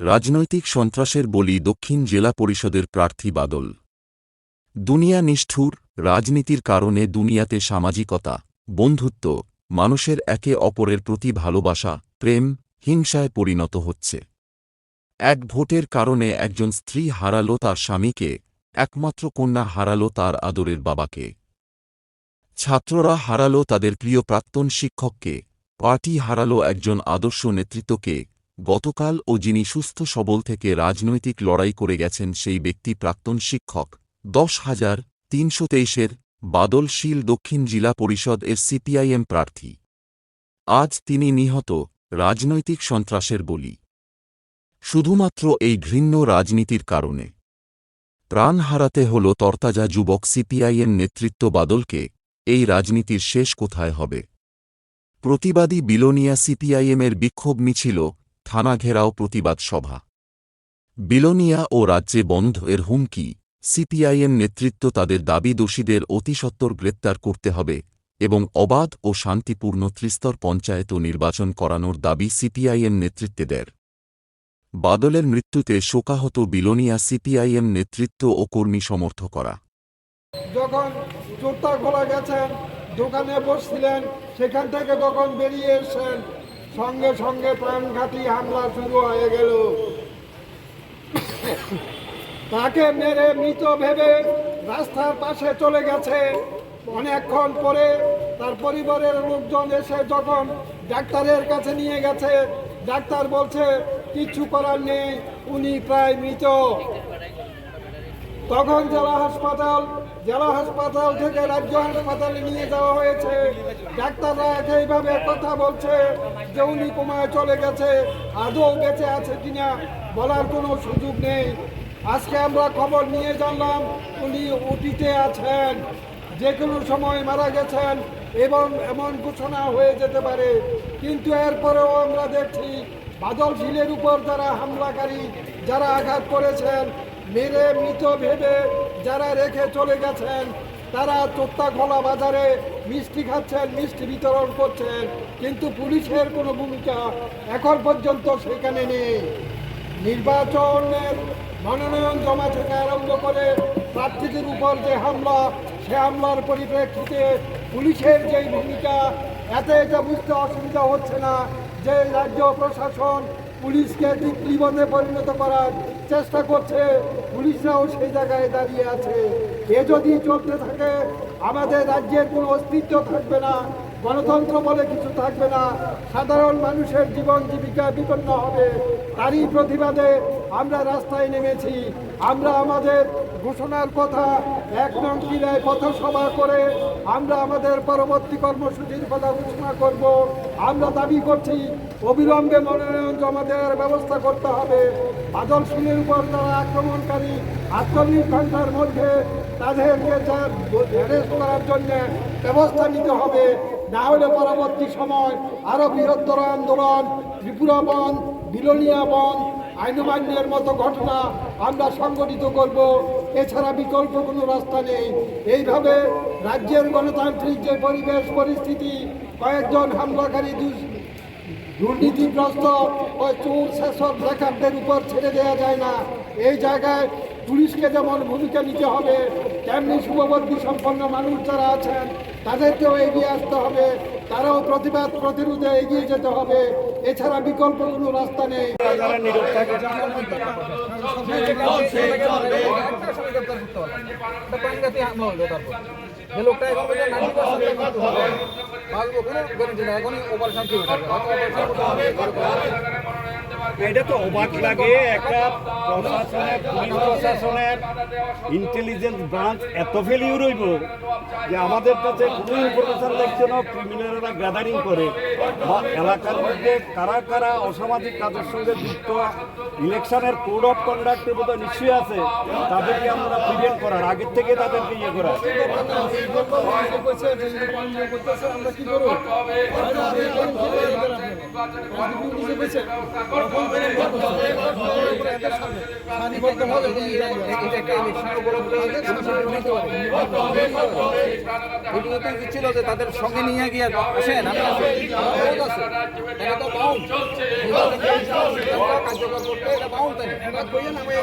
রাজনৈতিক সন্ত্রাসের বলি দক্ষিণ জেলা পরিষদের প্রার্থী বাদল। দুনিয়া নিষ্ঠুর, রাজনীতির কারণে দুনিয়াতে সামাজিকতা, বন্ধুত্ব, মানুষের একে অপরের প্রতি ভালোবাসা, প্রেম, হিংসায় পরিণত হচ্ছে। এক ভোটের কারণে একজন স্ত্রী হারালো তার স্বামীকে, একমাত্র কন্যা হারালো তার আদরের বাবাকে। ছাত্ররা হারালো তাদের প্রিয় প্রাক্তন শিক্ষককে, পার্টি হারালো একজন আদর্শ নেতৃত্বকে গতকাল ও যিনি সুস্থ সবল থেকে রাজনৈতিক লড়াই করে গেছেন সেই ব্যক্তি প্রাক্তন শিক্ষক। দশ হাজার তিনশো তেইশের বাদলশীল দক্ষিণ জেলা পরিষদ এর সিপিআইএম প্রার্থী। আজ তিনি নিহত, রাজনৈতিক সন্ত্রাসের বলি। শুধুমাত্র এই ঘৃণ্য রাজনীতির কারণে। প্রাণ হারাতে হল তরতাজা যুবক সিপিআইএম নেতৃত্ব বাদলকে, এই রাজনীতির শেষ কোথায় হবে? প্রতিবাদী বিলোনিয়া সিপিআইএমের বিক্ষোভ মিছিল থানা ঘেরাও প্রতিবাদ সভা। বিলোনিয়া ও রাজ্যে বন্ধ এর হুমকি, সিপিআইএম নেতৃত্ব তাদের দাবি দোষীদের অতিসত্বর গ্রেপ্তার করতে হবে এবং অবাধ ও শান্তিপূর্ণ ত্রিস্তর পঞ্চায়েত নির্বাচন করানোর দাবি সিপিআইএম নেতৃত্বে নেতৃত্বেদের বাদলের মৃত্যুতে শোকাহত বিলোনিয়া সিপিআইএম নেতৃত্ব ও কর্মী সমর্থ করা যখন চোরটা খোলা গেছেন, দোকানে বসছিলেন, সেখান থেকে যখন বেরিয়ে এসছেন সঙ্গে সঙ্গে প্রাণঘাতী হামলা শুরু হয়ে গেল। তাকে মেরে মৃত ভেবে রাস্তার পাশে চলে গেছে। অনেকক্ষণ পরে তার পরিবারের লোকজন এসে যখন ডাক্তারের কাছে নিয়ে গেছে, ডাক্তার বলছে কিচ্ছু করার নেই, উনি প্রায় মৃত। তখন জেলা হাসপাতাল জেলা হাসপাতাল থেকে রাজ্য হাসপাতালে নিয়ে যাওয়া হয়েছে। ডাক্তাররা একইভাবে কথা বলছে যে উনি কোমায় চলে গেছে, আদৌ বেঁচে আছে কিনা বলার কোনো সুযোগ নেই। আজকে আমরা খবর নিয়ে জানলাম উনি ওটিতে আছেন, যে কোনো সময় মারা গেছেন এবং এমন ঘোষণা হয়ে যেতে পারে। কিন্তু এরপরেও আমরা দেখছি বাদল ঝিলের উপর যারা হামলাকারী, যারা আঘাত করেছেন মেরে মৃত ভেবে যারা রেখে চলে গেছেন, তারা খোলা বাজারে মিষ্টি খাচ্ছেন, মিষ্টি বিতরণ করছেন। কিন্তু পুলিশের কোনো ভূমিকা এখন পর্যন্ত সেখানে নেই। নির্বাচনের মনোনয়ন জমা থেকে আরম্ভ করে প্রার্থীদের উপর যে হামলা, সে হামলার পরিপ্রেক্ষিতে পুলিশের যেই ভূমিকা, এতে এটা বুঝতে অসুবিধা হচ্ছে না যে রাজ্য প্রশাসন পুলিশকে টিকলিবন্ধে পরিণত করার চেষ্টা করছে। পুলিশরাও সেই জায়গায় দাঁড়িয়ে আছে। এ যদি চলতে থাকে, আমাদের রাজ্যের কোনো অস্তিত্ব থাকবে না, গণতন্ত্র বলে কিছু থাকবে না। সাধারণ মানুষের জীবন জীবিকা বিপন্ন হবে। তারই প্রতিবাদে আমরা রাস্তায় নেমেছি। আমরা আমাদের ঘোষণার কথা এক নং ক্রীড়ায় পথসভা করে আমরা আমাদের পরবর্তী কর্মসূচির কথা ঘোষণা করব। আমরা দাবি করছি অবিলম্বে মনোনয়ন জমা দেওয়ার ব্যবস্থা করতে হবে। বাদল সিংয়ের উপর তারা আক্রমণকারী আটচল্লিশ ঘণ্টার মধ্যে তাদেরকে অ্যারেস্ট করার জন্য ব্যবস্থা নিতে হবে। না হলে পরবর্তী সময় আরও বৃহত্তর আন্দোলন, ত্রিপুরা বন, বিলোনিয়া বন, আইনমান্যের মতো ঘটনা আমরা সংগঠিত করব। এছাড়া বিকল্প কোনো রাস্তা নেই। এইভাবে রাজ্যের গণতান্ত্রিক যে পরিবেশ, পরিস্থিতি, কয়েকজন হামলাকারী দুর্নীতিগ্রস্ত ওই চোর শাসক লেখারদের উপর ছেড়ে দেওয়া যায় না। এই জায়গায় পুলিশকে যেমন ভূমিকা নিতে হবে, তেমনি শুভবর্তী সম্পন্ন মানুষ যারা আছেন, তাদেরকেও এগিয়ে আসতে হবে। তারাও প্রতিবাদ প্রতিরোধে এগিয়ে যেতে হবে। এছাড়া বিকল্প কোনো রাস্তা নেই। এখন অপারেশন এটা তো অবাক লাগে, একটা প্রশাসনের, পুলিশ প্রশাসনের ইন্টেলিজেন্স ব্রাঞ্চ এত ফেলিউ রইব যে আমাদের কাছে কোনো ইনফরমেশন দেখছে না ক্রিমিনালরা গ্যাদারিং করে। বা এলাকার মধ্যে কারা কারা অসামাজিক কাজের সঙ্গে যুক্ত, ইলেকশনের কোড অফ কন্ডাক্টের বোধ নিশ্চয়ই আছে, তাদেরকে আমরা প্রিভেন্ট করার, আগের থেকে তাদেরকে ইয়ে করা আমরা কি করব? দিচ্ছিল যে তাদের সঙ্গে নিয়ে গিয়ে আসেন কার্যকর করতে এটা বাউন্ড তাই এটা কইয়ে নামাইয়ে